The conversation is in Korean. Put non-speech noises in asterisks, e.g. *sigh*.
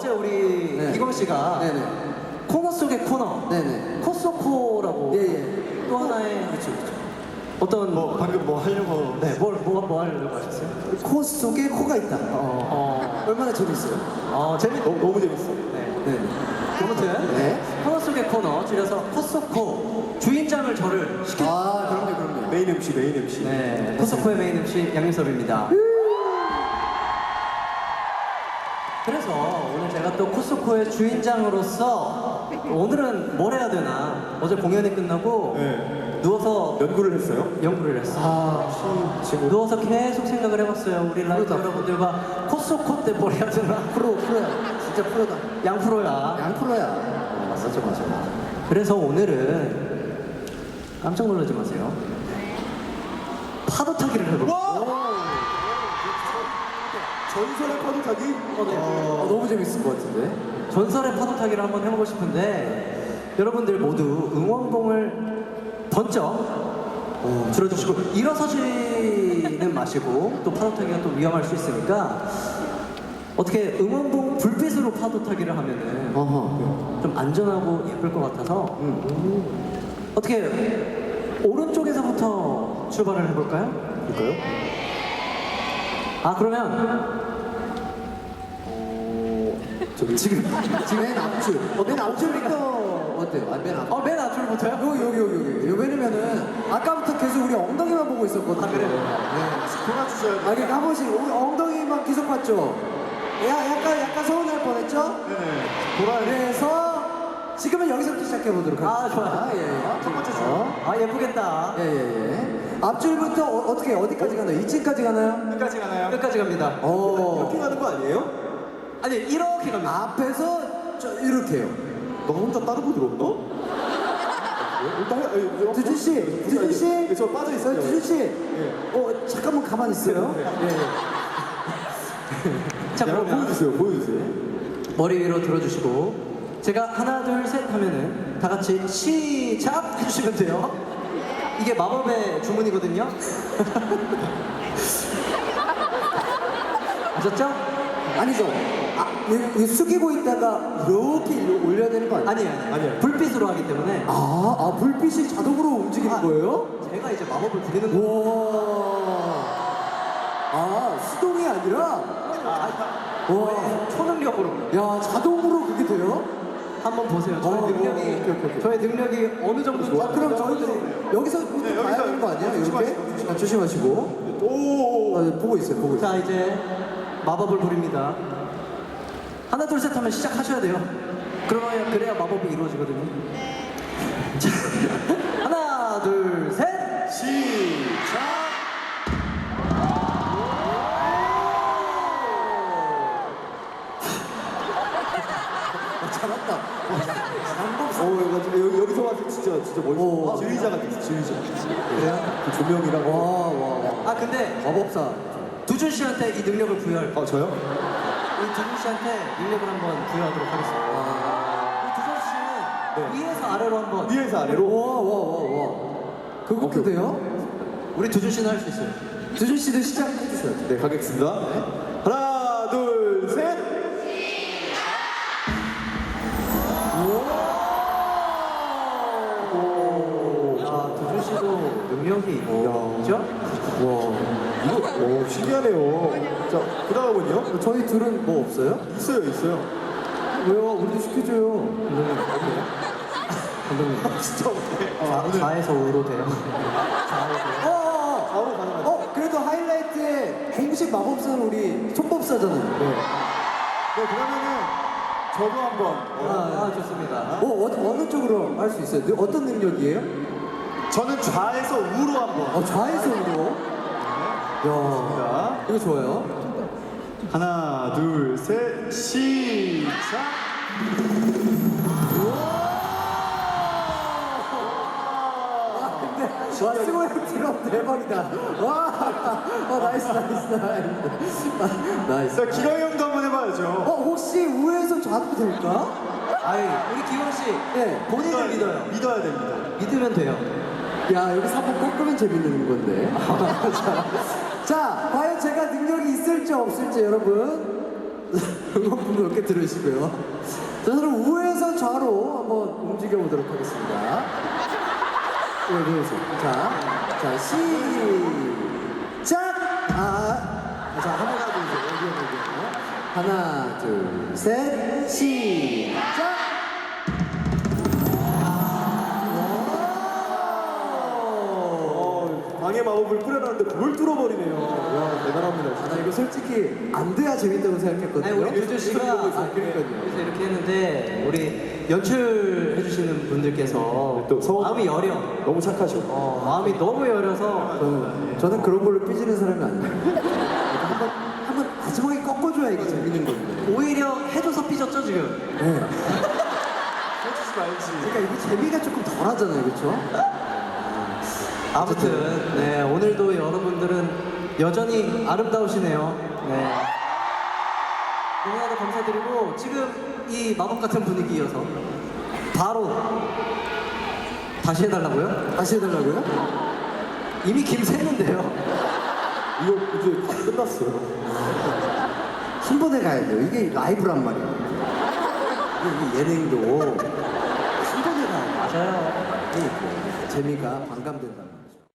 어제 우리 네. 기광 씨가 네네. 코너 속의 코너, 네네. 코소코라고 예, 예. 또 하나의 그렇죠, 그렇죠. 어떤 뭐 방금 뭐 하려고 네, 뭘, 뭐, 뭐 하려고 하셨어요? 코 속에 코가 있다. 어, 얼마나 재밌어요? 어, 재밌, 너무, 너무 재밌어. 네. 네. 아무튼, 네. 코너 속의 코너, 줄여서 코소코, 주인장을 저를 시켜. 아, 그럼요, 그럼요. 메인 MC, 메인 MC. 네, 코소코의 메인 MC 양윤섭입니다. 제가 또 코소코의 주인장으로서 오늘은 뭘 해야 되나 어제 공연이 끝나고 네. 누워서 연구를 했어요? 연구를 했어. 아, 지금 누워서 계속 생각을 해봤어요. 우리 라이브. 여러분들과 코소코 때 뭘 해야 되나? *laughs* 프로, 프로야. 진짜 프로다. 양프로야. 양 프로야. 맞아, 맞아. 그래서 오늘은 깜짝 놀라지 마세요. 파도 타기를 해볼게요. 와! 전설의 파도 타기? 어, 너무 재밌을 것 같은데? 전설의 파도 타기를 한번 해보고 싶은데 여러분들 모두 응원봉을 번쩍 어, 들어주시고 일어서지는 마시고 또 파도 타기가 또 위험할 수 있으니까 어떻게 응원봉 불빛으로 파도 타기를 하면은 어허. 좀 안전하고 예쁠 것 같아서 어떻게 오른쪽에서부터 출발을 해볼까요? 볼까요? 아 그러면 저 지금, 지금 맨 앞줄. 어, 맨 앞줄부터 어때요? 아, 맨 앞. 어맨 앞줄부터요? 여기, 여기, 여기, 여기. 왜냐면은, 아까부터 계속 우리 엉덩이만 보고 있었거든요. 아, 그래요? 네. 돌아주셔야 아, 그러니까 한 번씩 우리 엉덩이만 계속 봤죠? 야, 약간, 약간 서운할 뻔했죠? 네네. 돌아야 돼. 그래서 지금은 여기서부터 시작해 보도록 아, 하겠습니다. 좋아요. 예, 예. 첫 번째 줄. 어? 아 예쁘겠다. 예, 예, 예. 앞줄부터 어, 떻게 어디까지 가나요? 2층까지 가나요? 끝까지 가나요? 끝까지 갑니다. 어. 이렇게 가는 거 아니에요? 아니 이렇게 갑니다. 앞에서 저 이렇게요. 너 혼자 따르고 들어온다? 일단 해- 두준 씨, 두준 씨, 네, 저 빠져 있어요. 어, 두준 씨, 어 잠깐만 가만히 있어요. 예, 예. 자 야, 그러면 보여주세요, 보여주세요. 머리 위로 들어주시고 제가 하나 둘 셋 하면은 다 같이 시작 해주시면 돼요. 이게 마법의 주문이거든요. *laughs* 아셨죠? 아니죠. 아, 이- 이 숙이고 있다가 이렇게 일로 올려야 되는 거 아니에요? 아니 아니 아니에요. 불빛으로 하기 때문에 아, 아 불빛이 자동으로 움직이는 아. 거예요? 제가 이제 마법을 부리는 거. 와. 아, 수동이 아니라 와. 초능력으로 야, 자동으로 그게 돼요? 한번 보세요. 저의 어, 능력이 오케이, 오케이, 오케이. 저의 능력이 어느 정도 아, 그럼 저희도 여기서 네, 봐야 여기서 되는 거? 이렇게? 조심하시고, 조심하시고. 아, 조심하시고. 오. 아, 네, 보고 있어요, 보고 있어요. 자 이제 마법을 부립니다. 하나 둘 셋 하면 시작하셔야 돼요. 그러면 그래야 마법이 이루어지거든요. 자, *laughs* 하나 둘 셋. 시작. 아, 잘한다. 오, 이거 진짜 여기 여기서 와서 진짜 멋있어. 오. 지휘자가 됐어, 지휘자. 그래요? 그 조명이랑. 와, 와, 와. 아 근데 마법사. 두준 씨한테 이 능력을 부여할. 어, 저요? 우리 두준 씨한테 능력을 한번 부여하도록 하겠습니다. 아. 우리 두준 씨는 네. 위에서 아래로 한번. 위에서 와, 아래로. 와, 와, 와. 그것도 오케이. 돼요? 우리 두준 씨는 할 수 있어요. 두준 씨도 시작해주세요. 네, 가겠습니다. 하나, 둘, 셋. 능력이 있죠? 와, 이거 오, 신기하네요. 자, 그 다음은요? 저희 둘은 뭐 없어요? 있어요, 있어요. 왜요? 우리도 시켜줘요. 감독님. 진짜 없네. 자, 좌에서 우로 돼요. 어, 어, 좌우로 어. 가능하죠. 어, 그래도 하이라이트에 공식 마법사는 우리 손법사잖아요. 네. 네, 그러면은 저도 한번. 아, 아, 좋습니다. 어, 어, 어느 쪽으로 할 수 있어요? 느- 어떤 능력이에요? 저는 좌에서 우로 한번. 어, 좌에서 우로. 야, 자, 이거 좋아요. 하나, 둘, 셋, 시작. 아, 근데 와 스모형 드럼 대박이다. 와, 와 나이스 나이스 나이스. 아, 나이스. 자, 기광 형도 한번 해봐야죠. 어, 혹시 우에서 좌도 될까? 아이, 우리 기광 씨. 네. 본인을 믿어요. 믿어야 됩니다. 믿으면 돼요. 야, 여기 서 한번 꺾으면 재밌는 건데. 자, *laughs* 자, 과연 제가 능력이 있을지 없을지 여러분 응원품 몇개 들으시고요. 자, 그럼 우에서 좌로 한번 움직여 보도록 하겠습니다. 네, 네, 자, 자, 시작! 아, 자, 하나, 둘, 셋, 여기요, 여기요. 하나, 둘, 셋, 시작! 어, 방해 마법을 뿌려놨는데 그걸 뚫어버리네요. 야, 대단합니다. 아, 나 이거 솔직히 안 돼야 재밌다고 생각했거든요. 아니 우리 두준 씨가 아, 그러니까요. 그래서 이렇게 했는데 우리 연출해 주시는 분들께서 또 서운- 마음이 여려. 너무 착하셔. 어, 마음이 너무 여려서 저는, 저는 그런 걸로 삐지는 사람이 아니에요. 한번, 한번 마지막에 꺾어줘야 이게 재밌는 건데. 오히려 해줘서 삐졌죠 지금. 네. *laughs* 해주지 말지. 그러니까 이게 재미가 조금 덜하잖아요, 그렇죠? 아무튼 네 오늘도 여러분들은 여전히 아름다우시네요. 네. 너무나도 감사드리고 지금 이 마법 같은 분위기 이어서 바로 다시 해달라고요? 다시 해달라고요? 이미 김새는데요. 이거 이제 다 끝났어요. 한 번에 가야 돼요. 이게 라이브란 말이에요. 이게 예능도 한 번에 가야 돼요. 맞아요. 재미가 반감된다.